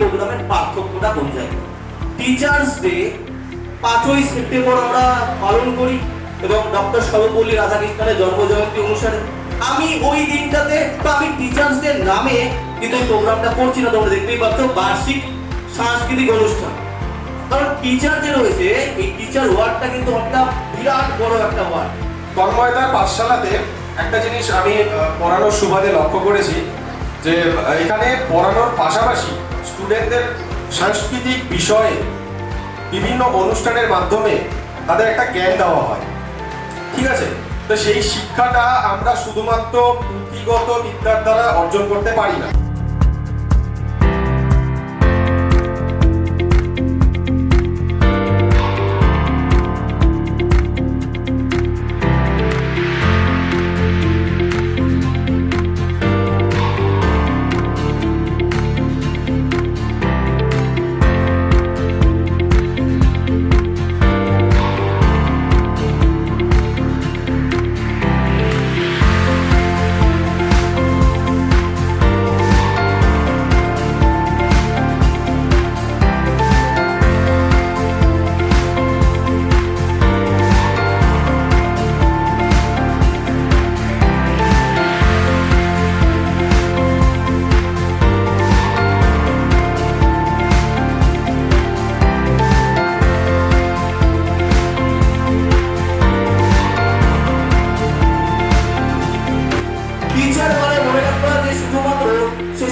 প্রোগ্রামের পার্থক্যটা কোন জায়গায় টিচার্স ডে পাঁচই সেপ্টেম্বর আমরা পালন করি এবং ডক্টর সর্বপল্লী রাধাকৃষ্ণনের জন্মজয়ন্তী অনুসারে আমি ওই দিনটাতে আমি টিচার্স ডে নামে কিন্তু এই প্রোগ্রামটা করছি না, তোমরা দেখতেই পাচ্ছ, বার্ষিক সাংস্কৃতিক অনুষ্ঠান। কারণ টিচার যে রয়েছে, এই টিচার ওয়ার্ডটা কিন্তু একটা বিরাট বড় একটা ওয়ার্ড তন্ময়তার পাঠশালাতে একটা জিনিস আমি পড়ানোর সুবাদে লক্ষ্য করেছি যে, এখানে পড়ানোর পাশাপাশি স্টুডেন্টদের সাংস্কৃতিক বিষয়ে বিভিন্ন অনুষ্ঠানের মাধ্যমে তাদের একটা জ্ঞান দেওয়া হয়। ঠিক আছে? তো সেই শিক্ষাটা আমরা শুধুমাত্র পুঁথিগত বিদ্যার দ্বারা অর্জন করতে পারি না।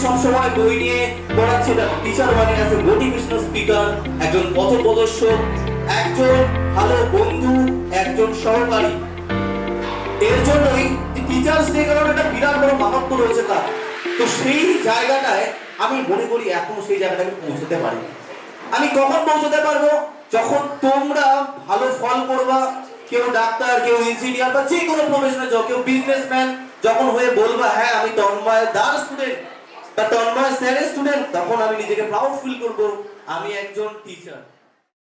সবসময় বই নিয়ে পড়াচ্ছে। টিচার মানে আছে মোটিভেশনাল স্পিকার একজন একজন ভালো বন্ধু, একজন সহকারী। এর জন্যই টিচার্স ডে একটা বিরাট বড় মাহাত্ম রয়েছে তার। তো সেই জায়গাটায় আমি মনে করি এখনও সেই জায়গাটাকে পৌঁছতে পারি আমি কখন পৌঁছতে পারব? যখন তোমরা ভালো ফল করবা, কেউ ডাক্তার, কেউ ইঞ্জিনিয়ার বা যে কোনো প্রফেশনে যাও কেউ বিজনেসম্যান যখন হয়ে বলবা হ্যাঁ আমি তন্ময় দার স্টুডেন্ট তন্ময় স্যারের স্টুডেন্ট তখন আমি নিজেকে প্রাউড ফিল করব। আমি একজন টিচার